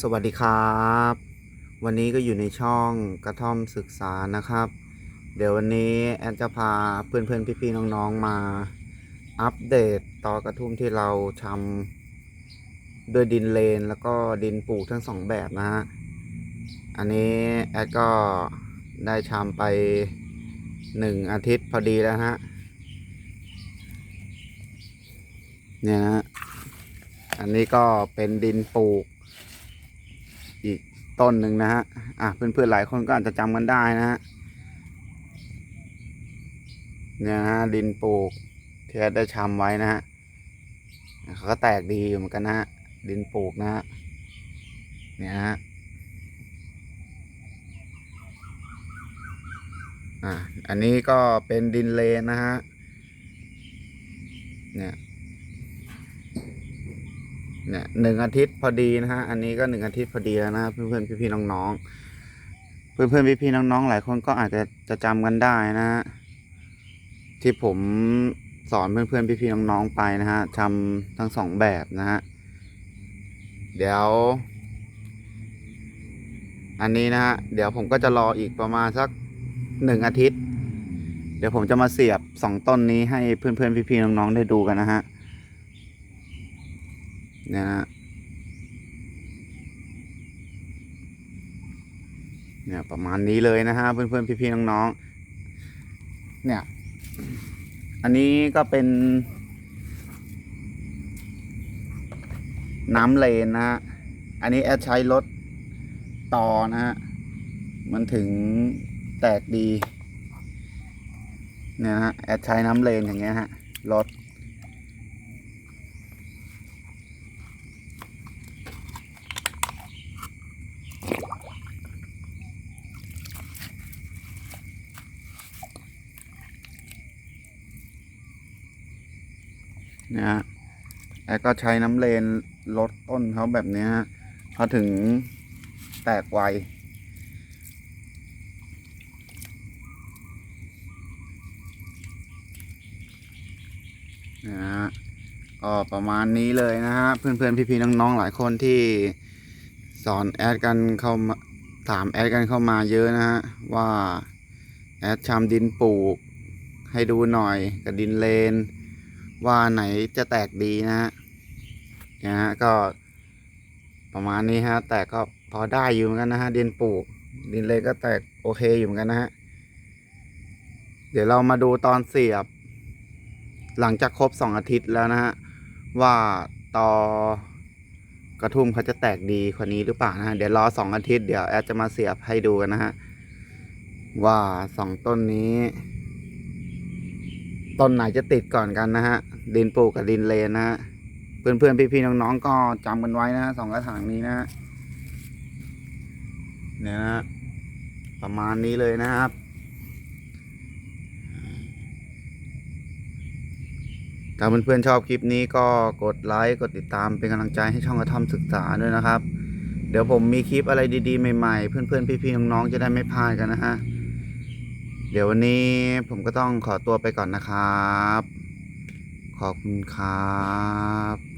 สวัสดีครับ วันนี้ก็อยู่ในช่องกระท่อมศึกษานะครับ เดี๋ยววันนี้แอดจะพาเพื่อนๆพี่ๆน้องๆมา อัปเดตต่อกระทุ่มที่เราทำด้วยดินเลนแล้วก็ดินปลูกทั้งสองแบบนะฮะอันนี้แอดก็ได้ทำไปหนึ่งอาทิตย์พอดีแล้วฮะเนี่ยนะฮะอันนี้ก็เป็นดินปลูก อีกต้นหนึ่งนะฮะ อะเพื่อนๆหลายคนก็อาจจะจำกันได้นะฮะ เนี่ยฮะดินปลูกที่ได้ชำไว้นะฮะเขาก็แตกดีอยู่เหมือนกันนะฮะ ดินปลูกนะฮะ เนี่ยฮะ อะอันนี้ก็เป็นดินเลนนะฮะ เนี่ย เนี่ยหนึ่งอาทิตย์พอดีนะฮะอันนี้ก็หนึ่งอาทิตย์พอดีแล้วนะเพื่อนเพื่อนพี่พี่ๆน้องๆเพื่อนเพื่อนพี่พี่ๆน้องๆหลายคนก็อาจจะจะจำกันได้นะฮะที่ผมสอนเพื่อนเพื่อนพี่พี่ๆน้องๆไปนะฮะทำทั้งสองแบบนะฮะเดี๋ยว อันนี้นะฮะเดี๋ยวผมก็จะรออีกประมาณสักหนึ่งอาทิตย์ เดี๋ยวผมจะมาเสียบสองต้นนี้ให้เพื่อนเพื่อนพี่พี่ๆน้องๆได้ดูกันนะฮะ นี่ยนะเนี่ยประมาณนี้เลยนะฮะเพื่อนๆพี่ๆน้องๆเนี่ย อันนี้ก็เป็น น้ำเลนนะฮะอันนี้แอดใช้รถต่อนะฮะมันถึงแตกดีเนี่ยนะฮะแอดใช้น้ำเลนอย่างเงี้ยฮะรถ นะฮะแล้วก็ใช้น้ำเลนลดต้นเขาแบบนี้ฮะเขาถึงแตกไวนะฮะก็ประมาณนี้เลยนะฮะ เพื่อนๆ พี่ๆ น้องๆ หลายคนที่สอนแอดกันเข้ามาถามแอดกันเข้ามาเยอะนะฮะ ว่าแอดชำดินปลูก ให้ดูหน่อยกับดินเลน ว่าไหนจะแตกดีนะฮะนี่ยฮะก็ประมาณนี้ฮะ แต่ก็พอได้อยู่เหมือนกันนะฮะดินปลูก ดินเลนก็แตกโอเคอยู่เหมือนกันนะฮะเดี๋ยวเรามาดูตอนเสียบ หลังจากครบสองอาทิตย์แล้วนะฮะว่าต่อกระทุ่มเขาจะแตกดีกว่านี้หรือเปล่านะฮะเดี๋ยวรอสองอาทิตย์เดี๋ยวแอดจะมาเสียบให้ดูกันนะฮะว่าสองต้นนี้ ต้นไหนจะติดก่อนกันนะฮะ ดินปลูกกับดินเลนนะฮะ เพื่อนเพื่อนพี่พี่ๆ น้องๆ ก็จำกันไว้นะฮะสองกระถางนี้นะฮะ เนี่ยนะประมาณนี้เลยนะครับ ถ้าเพื่อนๆ ชอบคลิปนี้ก็กดไลค์ กดติดตามเป็นกำลังใจให้ช่องกระท่อมศึกษาด้วยนะครับ เดี๋ยวผมมีคลิปอะไรดีๆ ใหม่ๆ เพื่อนๆ พี่ๆ น้องๆ จะได้ไม่พลาดกันนะฮะ เดี๋ยววันนี้ผมก็ต้องขอตัวไปก่อนนะครับ ขอบคุณครับ